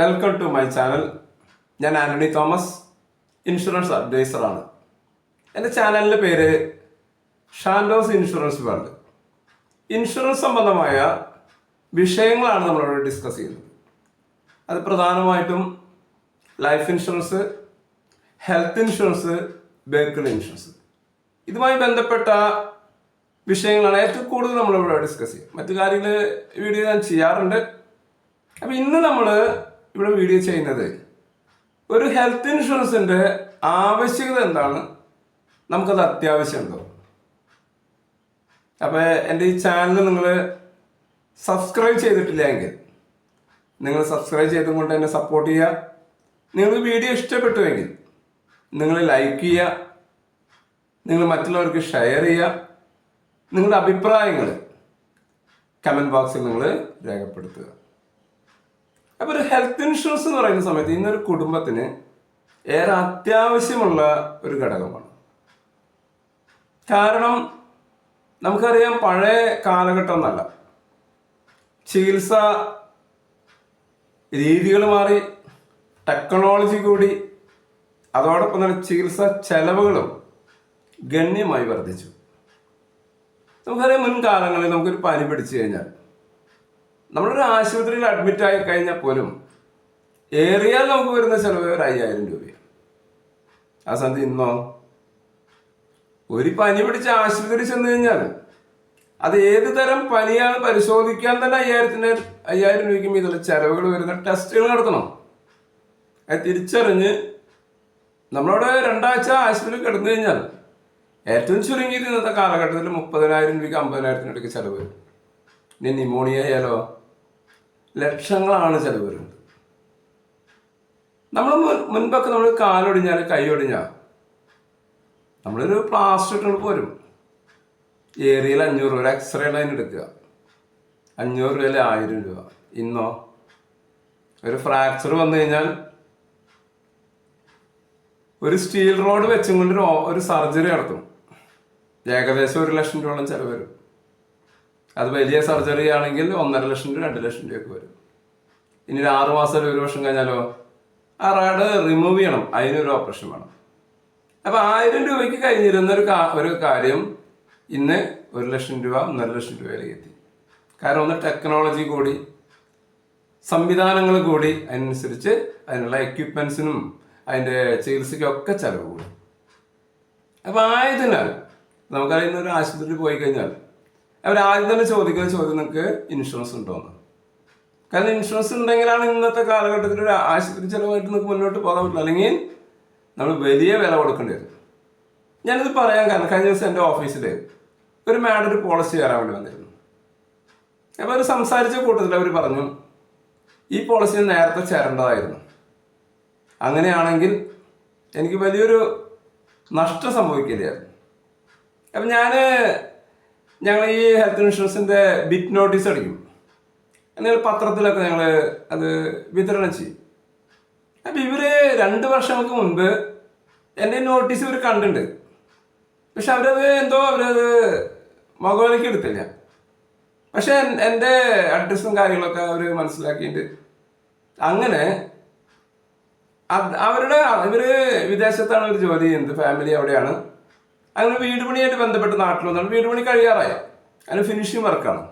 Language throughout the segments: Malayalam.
വെൽക്കം ടു മൈ ചാനൽ ഞാൻ ആന്റണി തോമസ് ഇൻഷുറൻസ് അഡ്വൈസറാണ് എന്റെ ചാനലിന്റെ പേര് ഷാൻഡോസ് ഇൻഷുറൻസ് വേൾഡ് ഇൻഷുറൻസ് സംബന്ധമായ വിഷയങ്ങളാണ് നമ്മളിവിടെ ഡിസ്കസ് ചെയ്യുന്നത്. അത് പ്രധാനമായിട്ടും life insurance health insurance vehicle insurance ഇതുമായി ബന്ധപ്പെട്ട വിഷയങ്ങളാണ് ഏറ്റവും കൂടുതൽ നമ്മളിവിടെ ഡിസ്കസ് ചെയ്യും മറ്റു കാര്യങ്ങൾ വീഡിയോ ഞാൻ ചെയ്യാറുണ്ട്. അപ്പം ഇന്ന് നമ്മൾ ഇവിടെ വീഡിയോ ചെയ്യുന്നത്. ഒരു ഹെൽത്ത് ഇൻഷുറൻസിന്റെ ആവശ്യകത എന്താണ്? നമുക്കത് അത്യാവശ്യമുണ്ടോ? അപ്പോൾ എന്റെ ഈ ചാനൽ നിങ്ങൾ സബ്സ്ക്രൈബ് ചെയ്തിട്ടില്ല എങ്കിൽ നിങ്ങൾ സബ്സ്ക്രൈബ് ചെയ്തുകൊണ്ട് എന്നെ സപ്പോർട്ട് ചെയ്യുക. നിങ്ങൾക്ക് വീഡിയോ ഇഷ്ടപ്പെട്ടുവെങ്കിൽ നിങ്ങൾ ലൈക്ക് ചെയ്യുക. നിങ്ങൾ മറ്റുള്ളവർക്ക് ഷെയർ ചെയ്യുക. നിങ്ങളുടെ അഭിപ്രായങ്ങൾ കമന്റ് ബോക്സിൽ നിങ്ങൾ രേഖപ്പെടുത്തുക. അപ്പോൾ ഒരു ഹെൽത്ത് ഇൻഷുറൻസ് എന്ന് പറയുന്ന സമയത്ത് ഇന്നൊരു കുടുംബത്തിന് ഏറെ അത്യാവശ്യമുള്ള ഒരു ഘടകമാണ്. കാരണം നമുക്കറിയാം പഴയ കാലഘട്ടം എന്നല്ല. ചികിത്സ രീതികൾ മാറി ടെക്നോളജി കൂടി അതോടൊപ്പം തന്നെ ചികിത്സ ചെലവുകളും ഗണ്യമായി വർദ്ധിച്ചു. നമുക്കറിയാം മുൻകാലങ്ങളിൽ നമുക്കൊരു പനി പിടിച്ചു കഴിഞ്ഞാൽ നമ്മളൊരു ആശുപത്രിയിൽ അഡ്മിറ്റ് ആയി കഴിഞ്ഞാൽ പോലും ഏറിയാൽ നമുക്ക് വരുന്ന ചിലവ് ഒരു അയ്യായിരം രൂപയാണ് ആ സന്ധി ഇന്നോ? ഒരു പനി പിടിച്ച ആശുപത്രി ചെന്ന് കഴിഞ്ഞാൽ അത് ഏത് തരം പനിയാണ് പരിശോധിക്കാൻ തന്നെ അയ്യായിരത്തിന് അയ്യായിരം രൂപയ്ക്ക് മീതുള്ള ചെലവുകൾ വരുന്ന ടെസ്റ്റുകൾ നടത്തണം. അത് തിരിച്ചറിഞ്ഞ് നമ്മളവിടെ രണ്ടാഴ്ച ആശുപത്രിയിൽ കിടന്നു കഴിഞ്ഞാൽ ഏറ്റവും ചുരുങ്ങിയത് ഇന്നത്തെ കാലഘട്ടത്തിൽ മുപ്പതിനായിരം രൂപയ്ക്ക് അമ്പതിനായിരത്തിനിടയ്ക്ക് ചിലവ് ഇനി നിമോണിയ ആയാലോ? ലക്ഷങ്ങളാണ് ചിലവ് വരുന്നത് നമ്മൾ മുൻപൊക്കെ നമ്മൾ കാലൊടിഞ്ഞാൽ കൈ ഒടിഞ്ഞാൽ നമ്മളൊരു പ്ലാസ്റ്റർ ഇട്ടുകൊണ്ട് പോരും. ഏരിയയിൽ അഞ്ഞൂറ് രൂപ ഒരു എക്സ്റേ ലൈൻ എടുക്കുക. അഞ്ഞൂറ് രൂപയിൽ ആയിരം രൂപ. ഇന്നോ? ഒരു ഫ്രാക്ചർ വന്നു കഴിഞ്ഞാൽ ഒരു സ്റ്റീൽ റോഡ് വെച്ചും കൊണ്ട് ഒരു സർജറി നടത്തും. ഏകദേശം ഒരു ലക്ഷം രൂപയോളം ചിലവ് വരും. അത് വലിയ സർജറി ആണെങ്കിൽ ഒന്നര ലക്ഷം രൂപ രണ്ട് ലക്ഷം രൂപയൊക്കെ വരും. ഇനി ഒരു ആറു മാസം ഒരു വർഷം കഴിഞ്ഞാലോ? ആ റാഡ് റിമൂവ് ചെയ്യണം. അതിനൊരു ഓപ്പറേഷൻ വേണം. അപ്പൊ ആയിരം രൂപയ്ക്ക് കഴിഞ്ഞിരുന്ന ഒരു ഒരു കാര്യം ഇന്ന് ഒരു ലക്ഷം രൂപ ഒന്നര ലക്ഷം രൂപയിലേക്ക് എത്തി. കാരണം ഒന്ന് ടെക്നോളജി കൂടി സംവിധാനങ്ങൾ കൂടി അതിനനുസരിച്ച് അതിനുള്ള എക്യുപ്മെന്റ്സിനും അതിന്റെ ചികിത്സയ്ക്കും ഒക്കെ ചെലവ് കൂടി. അപ്പൊ ആയതിനാൽ നമുക്കറിയുന്ന ഒരു ആശുപത്രി പോയി കഴിഞ്ഞാൽ അവർ ആദ്യം തന്നെ ചോദിക്കുന്ന ചോദ്യം നിങ്ങൾക്ക് ഇൻഷുറൻസ് ഉണ്ടോന്ന്. കാരണം ഇൻഷുറൻസ് ഉണ്ടെങ്കിലാണ് ഇന്നത്തെ കാലഘട്ടത്തിൽ ഒരു ആശുപത്രി ചെലവായിട്ട് നിങ്ങൾക്ക് മുന്നോട്ട് പോകാൻ പറ്റില്ല അല്ലെങ്കിൽ നമ്മൾ വലിയ വില കൊടുക്കേണ്ടി വരും. ഞാനിത് പറയാൻ കാരണം കഴിഞ്ഞ ദിവസം എന്റെ ഓഫീസിൽ ഒരു മാഡം ഒരു പോളിസി തരാൻ വേണ്ടി വന്നിരുന്നു. അപ്പോൾ അവർ സംസാരിച്ച കൂട്ടത്തിൽ അവർ പറഞ്ഞു ഈ പോളിസി നേരത്തെ ചേരേണ്ടതായിരുന്നു. അങ്ങനെയാണെങ്കിൽ എനിക്ക് വലിയൊരു നഷ്ടം സംഭവിക്കില്ലായിരുന്നു അപ്പം ഞാൻ ഞങ്ങൾ ഈ ഹെൽത്ത് ഇൻഷുറൻസിന്റെ ബിറ്റ് നോട്ടീസ് അടിക്കും. എന്നാൽ പത്രത്തിലൊക്കെ ഞങ്ങൾ അത് വിതരണം ചെയ്യും. അപ്പം ഇവർ രണ്ട് വർഷങ്ങൾക്ക് മുൻപ് എന്റെ നോട്ടീസ് ഇവർ കണ്ടിട്ടുണ്ട്. പക്ഷെ അവരത് എന്തോ അവരത് മുഖവിലേക്ക് എടുത്തില്ല. പക്ഷെ എൻ- എന്റെ അഡ്രസ്സും കാര്യങ്ങളൊക്കെ അവർ മനസ്സിലാക്കിയിട്ട് അങ്ങനെ അവരുടെ ഇവർ വിദേശത്താണ് ഒരു ജോലി ചെയ്യുന്നത്. ഫാമിലി അവിടെയാണ്. അങ്ങനെ വീട് പണിയായിട്ട് ബന്ധപ്പെട്ട് നാട്ടിൽ വന്നാണ് വീട് പണി കഴിയാറായി. അതിന് ഫിനിഷിങ് വർക്കാണ്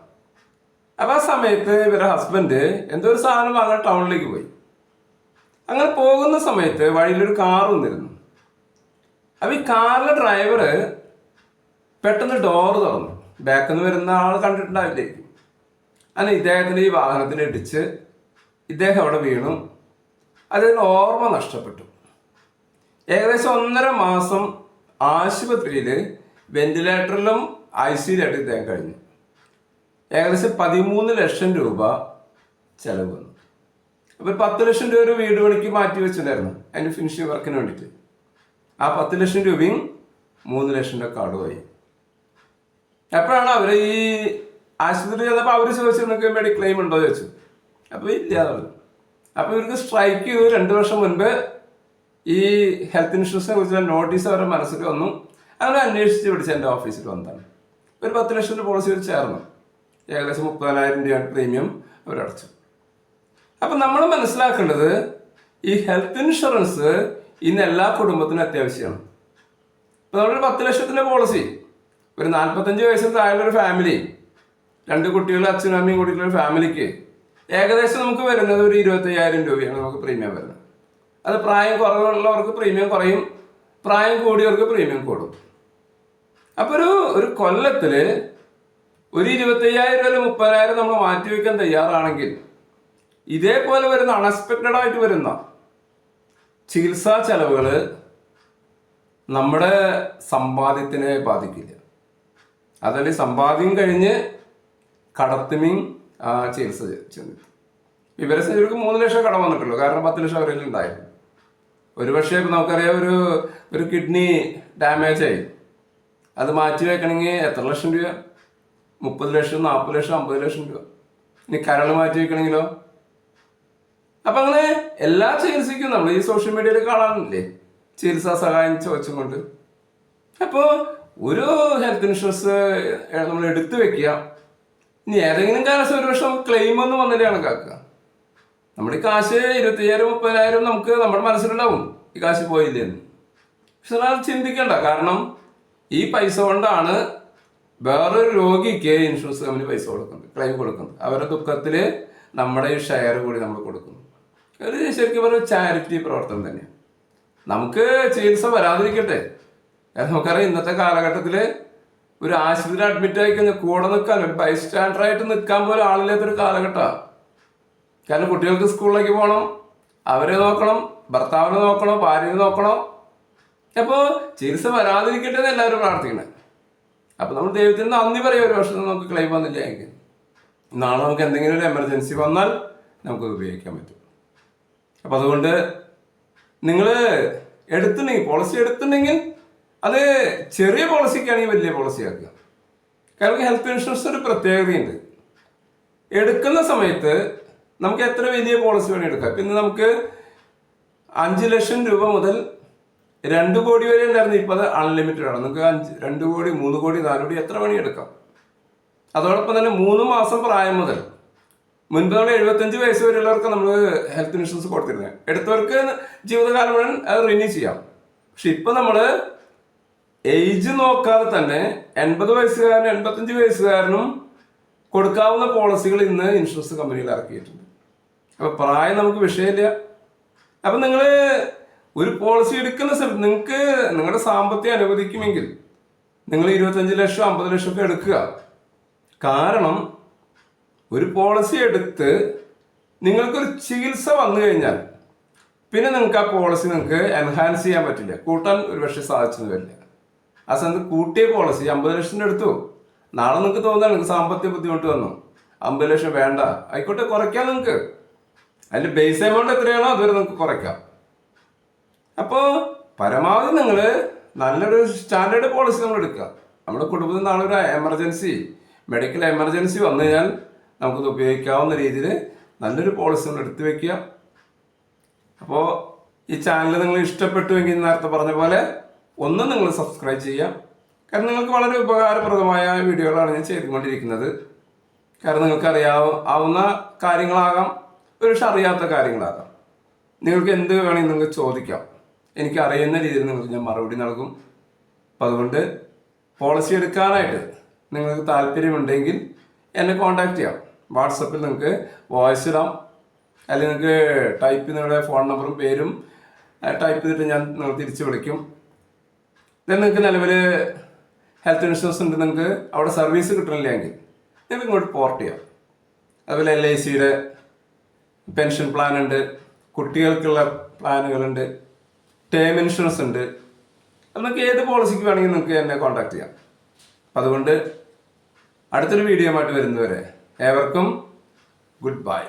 അപ്പൊ ആ സമയത്ത് ഇവരുടെ ഹസ്ബൻഡ് എന്തോ ഒരു സാധനം വാങ്ങാൻ ടൗണിലേക്ക് പോയി. അങ്ങനെ പോകുന്ന സമയത്ത് വഴിയിലൊരു കാർ വന്നിരുന്നു. അപ്പൊ ഈ കാറിലെ ഡ്രൈവർ പെട്ടെന്ന് ഡോർ തുറന്നു. ബാക്കിൽ നിന്ന് വരുന്ന ആൾ കണ്ടിട്ടുണ്ടാവില്ലായിരിക്കും. അങ്ങനെ ഇദ്ദേഹത്തിന് ഈ വാഹനത്തിന് ഇടിച്ച് ഇദ്ദേഹം അവിടെ വീണു. അതിന് ഓർമ്മ നഷ്ടപ്പെട്ടു. ഏകദേശം ഒന്നര മാസം ആശുപത്രിയിൽ വെന്റിലേറ്ററിലും ഐ സിയിലായിട്ട് ഇദ്ദേഹം കഴിഞ്ഞു. ഏകദേശം പതിമൂന്ന് ലക്ഷം രൂപ ചെലവ് വന്നു. അപ്പോൾ പത്ത് ലക്ഷം രൂപ ഒരു വീട് പണിക്ക് മാറ്റി വെച്ചിട്ടുണ്ടായിരുന്നു അതിന്റെ ഫിനിഷിംഗ് വർക്കിന് വേണ്ടിയിട്ട്. ആ പത്ത് ലക്ഷം രൂപയും മൂന്ന് ലക്ഷം രൂപ കടമായി എപ്പോഴാണ് അവർ ഈ ആശുപത്രി ചെന്നപ്പോൾ അവർ ചോദിച്ചു നിങ്ങൾക്ക് മെഡിക്ലെയിം ഉണ്ടോ? ചോദിച്ചു. അപ്പോൾ ഇല്ല അപ്പോൾ ഇവർക്ക് സ്ട്രൈക്ക് ചെയ്തു രണ്ട് വർഷം മുൻപ് ഈ ഹെൽത്ത് ഇൻഷുറൻസിനെ കുറിച്ചുള്ള നോട്ടീസ് അവരുടെ മനസ്സിൽ വന്നു. അങ്ങനെ അന്വേഷിച്ച് പിടിച്ച് എന്റെ ഓഫീസിൽ വന്നതാണ്. ഒരു പത്ത് ലക്ഷം രൂപ പോളിസി ചേർന്നു. ഏകദേശം മുപ്പതിനായിരം രൂപയാണ് പ്രീമിയം അവരടച്ചു അപ്പം നമ്മൾ മനസ്സിലാക്കേണ്ടത് ഈ ഹെൽത്ത് ഇൻഷുറൻസ് ഇന്ന് എല്ലാ കുടുംബത്തിനും അത്യാവശ്യമാണ്. ഇപ്പം നമ്മളൊരു പത്ത് ലക്ഷത്തിന്റെ പോളിസി ഒരു നാൽപ്പത്തഞ്ച് വയസ്സിന് താഴെയുള്ള ഒരു ഫാമിലി രണ്ട് കുട്ടികളും അച്ഛനും അമ്മയും കൂടിയിട്ടുള്ള ഒരു ഫാമിലിക്ക് ഏകദേശം നമുക്ക് വരുന്നത് ഒരു ഇരുപത്തയ്യായിരം രൂപയാണ് നമുക്ക് പ്രീമിയം വരുന്നത്. അത് പ്രായം കുറവുള്ളവർക്ക് പ്രീമിയം കുറയും. പ്രായം കൂടിയവർക്ക് പ്രീമിയം കൂടും. അപ്പോൾ ഒരു ഒരു കൊല്ലത്തിൽ ഒരു ഇരുപത്തയ്യായിരം രൂപ മുപ്പതിനായിരം നമ്മൾ മാറ്റിവെക്കാൻ തയ്യാറാണെങ്കിൽ ഇതേപോലെ വരുന്ന അൺഎക്സ്പെക്റ്റഡ് ആയിട്ട് വരുന്ന ചികിത്സാ ചെലവുകൾ നമ്മുടെ സമ്പാദ്യത്തിനെ ബാധിക്കില്ല. അതല്ല സമ്പാദ്യം കഴിഞ്ഞ് കടത്തിമീൻ ചികിത്സ ചെന്നു ഇവരെ മൂന്ന് ലക്ഷം കടം വന്നിട്ടുള്ളൂ. കാരണം പത്ത് ലക്ഷം അവരിൽ ഉണ്ടായിരുന്നു. ഒരു പക്ഷേ ഇപ്പം നമുക്കറിയാം ഒരു ഒരു കിഡ്നി ഡാമേജ് ആയി. അത് മാറ്റി വെക്കണമെങ്കിൽ എത്ര ലക്ഷം രൂപ? മുപ്പത് ലക്ഷം നാൽപ്പത് ലക്ഷം അമ്പത് ലക്ഷം രൂപ. ഇനി കരൾ മാറ്റി വെക്കണമെങ്കിലോ അപ്പൊ അങ്ങനെ എല്ലാ ചികിത്സയ്ക്കും നമ്മൾ ഈ സോഷ്യൽ മീഡിയയിൽ കാണാനില്ലേ ചികിത്സാ സഹായം ചോദിച്ചും കൊണ്ട് അപ്പോൾ ഒരു ഹെൽത്ത് ഇൻഷുറൻസ് നമ്മൾ എടുത്തു വെക്കുക. ഇനി ഏതെങ്കിലും കാലത്ത് ഒരു വർഷം ക്ലെയിം ഒന്നും വന്നിട്ട് കണക്കാക്കുക. നമ്മുടെ കാശ് ഇരുപത്തയ്യായിരം മുപ്പതിനായിരം നമുക്ക് നമ്മുടെ മനസ്സിലുണ്ടാവും. ഈ കാശ് പോയില്ലെന്ന് പക്ഷെ അത് ചിന്തിക്കണ്ട. കാരണം ഈ പൈസ കൊണ്ടാണ് വേറൊരു രോഗിക്ക് ഇൻഷുറൻസ് കമ്പനി പൈസ കൊടുക്കുന്നത് ക്ലെയിം കൊടുക്കുന്നത്. അവരുടെ ദുഃഖത്തിൽ നമ്മുടെ ഈ ഷെയർ കൂടി നമ്മൾ കൊടുക്കുന്നു. ഒരു ശരിക്കും പറഞ്ഞ ചാരിറ്റി പ്രവർത്തനം തന്നെയാണ്. നമുക്ക് ചികിത്സ വരാതിരിക്കട്ടെ. നമുക്കറിയാം ഇന്നത്തെ കാലഘട്ടത്തിൽ ഒരു ആശുപത്രിയിൽ അഡ്മിറ്റ് ആയി കഴിഞ്ഞാൽ കൂടെ നിൽക്കാൻ ഒരു ബൈസ്റ്റാൻഡർ ആയിട്ട് നിൽക്കാൻ പോലും ആളില്ലാത്തൊരു കാലഘട്ടമാണ്. കാരണം കുട്ടികൾക്ക് സ്കൂളിലേക്ക് പോകണം അവരെ നോക്കണം ഭർത്താവിനെ നോക്കണം ഭാര്യനെ നോക്കണം. അപ്പോൾ ചികിത്സ വരാതിരിക്കട്ടെ എന്ന് എല്ലാവരും പ്രാർത്ഥിക്കണം. അപ്പോൾ നമ്മൾ ദൈവത്തിന് നന്ദി പറയും ഒരു വർഷം നമുക്ക് ക്ലെയിം വന്നില്ല എങ്കിൽ. നാളെ നമുക്ക് എന്തെങ്കിലും ഒരു എമർജൻസി വന്നാൽ നമുക്ക് ഉപയോഗിക്കാൻ പറ്റും. അപ്പോൾ അതുകൊണ്ട് നിങ്ങൾ എടുത്തിട്ടുണ്ടെങ്കിൽ പോളിസി എടുത്തിട്ടുണ്ടെങ്കിൽ അത് ചെറിയ പോളിസിക്കാണെങ്കിൽ വലിയ പോളിസി ആക്കുക. കാരണം ഹെൽത്ത് ഇൻഷുറൻസ് ഒരു പ്രത്യേകതയുണ്ട്. എടുക്കുന്ന സമയത്ത് നമുക്ക് എത്ര വലിയ പോളിസി വേണേ എടുക്കാം. പിന്നെ നമുക്ക് അഞ്ച് ലക്ഷം രൂപ മുതൽ രണ്ട് കോടി വരെ ഉണ്ടായിരുന്നു. ഇപ്പോൾ അത് അൺലിമിറ്റഡ് ആണ്. നമുക്ക് അഞ്ച് രണ്ട് കോടി മൂന്ന് കോടി നാല് കോടി എത്ര വേണേ എടുക്കാം. അതോടൊപ്പം തന്നെ മൂന്ന് മാസം പ്രായം മുതൽ മുൻപ് നമ്മൾ എഴുപത്തഞ്ച് വയസ്സ് വരെയുള്ളവർക്ക് നമ്മൾ ഹെൽത്ത് ഇൻഷുറൻസ് കൊടുത്തിരുന്നത് എടുത്തവർക്ക് ജീവിതകാലം മുഴുവൻ അത് റിന്യൂ ചെയ്യാം. പക്ഷെ ഇപ്പൊ നമ്മൾ ഏജ് നോക്കാതെ തന്നെ എൺപത് വയസ്സുകാരനും എൺപത്തഞ്ച് വയസ്സുകാരനും കൊടുക്കാവുന്ന പോളിസികൾ ഇന്ന് ഇൻഷുറൻസ് കമ്പനിയിൽ ഇറക്കിയിട്ടുണ്ട്. അപ്പൊ പ്രായം നമുക്ക് വിഷയമില്ല. അപ്പൊ നിങ്ങൾ ഒരു പോളിസി എടുക്കുന്ന സമയത്ത് നിങ്ങൾക്ക് നിങ്ങളുടെ സാമ്പത്തികം അനുവദിക്കുമെങ്കിൽ നിങ്ങൾ ഇരുപത്തഞ്ച് ലക്ഷം അമ്പത് ലക്ഷം ഒക്കെ എടുക്കുക. കാരണം ഒരു പോളിസി എടുത്ത് നിങ്ങൾക്കൊരു ചികിത്സ വന്നു കഴിഞ്ഞാൽ പിന്നെ നിങ്ങൾക്ക് ആ പോളിസി നിങ്ങൾക്ക് എൻഹാൻസ് ചെയ്യാൻ പറ്റില്ല. കൂട്ടാൻ ഒരു പക്ഷെ സാധിച്ചെന്ന് വരില്ല. ആ സമയത്ത് കൂട്ടിയ പോളിസി അമ്പത് ലക്ഷത്തിന്റെ എടുത്തു നാളെ നിങ്ങൾക്ക് തോന്നുകയാണ് നിങ്ങൾക്ക് സാമ്പത്തിക ബുദ്ധിമുട്ട് വന്നു. അമ്പത് ലക്ഷം വേണ്ട. ആയിക്കോട്ടെ കുറയ്ക്കാം നിങ്ങൾക്ക്. അതിന്റെ ബേസ് എമൗണ്ട് എത്രയാണോ അതുവരെ നമുക്ക് കുറയ്ക്കാം. അപ്പോൾ പരമാവധി നിങ്ങൾ നല്ലൊരു സ്റ്റാൻഡേർഡ് പോളിസി നമ്മൾ എടുക്കുക. നമ്മുടെ കുടുംബത്തിൽ നാളെ ഒരു എമർജൻസി മെഡിക്കൽ എമർജൻസി വന്നു കഴിഞ്ഞാൽ നമുക്കത് ഉപയോഗിക്കാവുന്ന രീതിയിൽ നല്ലൊരു പോളിസി നമ്മൾ എടുത്തു വെക്കുക. അപ്പോൾ ഈ ചാനൽ നിങ്ങൾ ഇഷ്ടപ്പെട്ടുവെങ്കിൽ നേരത്തെ പറഞ്ഞ പോലെ ഒന്ന് നിങ്ങൾ സബ്സ്ക്രൈബ് ചെയ്യുക. കാരണം നിങ്ങൾക്ക് വളരെ ഉപകാരപ്രദമായ വീഡിയോകളാണ് ഞാൻ ചെയ്തുകൊണ്ടിരിക്കുന്നത്. കാരണം നിങ്ങൾക്ക് അറിയാവുന്ന കാര്യങ്ങളാകാം. ഒരു പക്ഷെ അറിയാത്ത കാര്യങ്ങളാകാം. നിങ്ങൾക്ക് എന്ത് വേണമെങ്കിൽ നിങ്ങൾക്ക് ചോദിക്കാം. എനിക്ക് അറിയുന്ന രീതിയിൽ നിങ്ങൾക്ക് ഞാൻ മറുപടി നൽകും. അപ്പം അതുകൊണ്ട് പോളിസി എടുക്കാനായിട്ട് നിങ്ങൾക്ക് താല്പര്യമുണ്ടെങ്കിൽ എന്നെ കോൺടാക്ട് ചെയ്യാം. വാട്സപ്പിൽ നിങ്ങൾക്ക് വോയിസ് ഇടാം. അല്ലെങ്കിൽ നിങ്ങൾക്ക് ടൈപ്പ് നിങ്ങളുടെ ഫോൺ നമ്പറും പേരും ടൈപ്പ് ചെയ്തിട്ട് ഞാൻ നിങ്ങൾ തിരിച്ച് വിളിക്കും. ദെൻ നിങ്ങൾക്ക് നിലവിൽ ഹെൽത്ത് ഇൻഷുറൻസ് ഉണ്ട് നിങ്ങൾക്ക് അവിടെ സർവീസ് കിട്ടണില്ലെങ്കിൽ നിങ്ങൾക്ക് ഇങ്ങോട്ട് പോർട്ട് ചെയ്യാം. അതുപോലെ എൽ ഐ സിയുടെ പെൻഷൻ പ്ലാൻ ഉണ്ട് കുട്ടികൾക്കുള്ള പ്ലാനുകളുണ്ട് ടേം ഇൻഷുറൻസ് ഉണ്ട്. നമുക്ക് ഏത് പോളിസിക്ക് വേണമെങ്കിൽ നിങ്ങൾക്ക് എന്നെ കോൺടാക്ട് ചെയ്യാം. അപ്പം അതുകൊണ്ട് അടുത്തൊരു വീഡിയോ ആയിട്ട് വരുന്നവരെ ഏവർക്കും ഗുഡ് ബൈ